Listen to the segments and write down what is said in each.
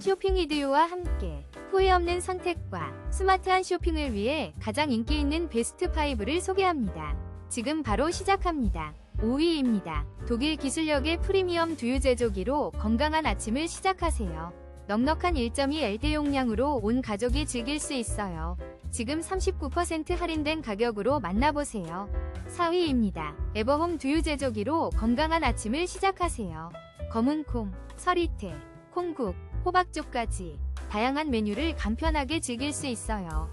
쇼핑 이디오와 함께 후회 없는 선택과 스마트한 쇼핑을 위해 가장 인기 있는 베스트 5를 소개합니다. 지금 바로 시작합니다. 5위입니다. 독일 기술력의 프리미엄 두유 제조기로 건강한 아침을 시작하세요. 넉넉한 1.2L 용량으로 온 가족이 즐길 수 있어요. 지금 39% 할인된 가격으로 만나보세요. 4위입니다. 에버홈 두유 제조기로 건강한 아침을 시작하세요. 검은 콩, 서리태, 콩국, 호박죽까지 다양한 메뉴를 간편하게 즐길 수 있어요.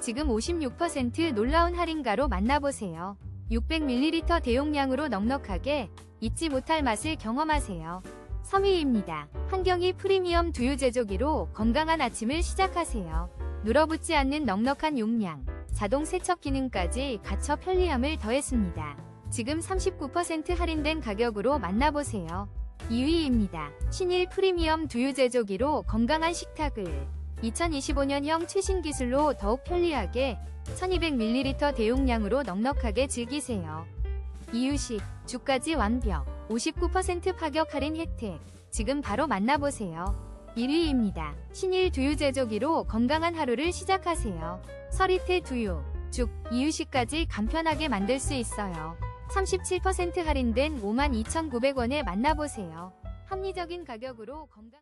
지금 56% 놀라운 할인가로 만나보세요. 600ml 대용량으로 넉넉하게 잊지 못할 맛을 경험하세요. 3위입니다. 한경이 프리미엄 두유 제조기로 건강한 아침을 시작하세요. 눌어붙지 않는 넉넉한 용량, 자동 세척 기능까지 갖춰 편리함을 더했습니다. 지금 39% 할인된 가격으로 만나보세요. 2위입니다. 신일 프리미엄 두유 제조기로 건강한 식탁을 2025년형 최신 기술로 더욱 편리하게 1200ml 대용량으로 넉넉하게 즐기세요. 이유식, 주까지 완벽, 59% 파격 할인 혜택. 지금 바로 만나보세요. 1위입니다. 신일 두유 제조기로 건강한 하루를 시작하세요. 서리태 두유, 죽, 이유식까지 간편하게 만들 수 있어요. 37% 할인된 52,900원에 만나보세요. 합리적인 가격으로 건강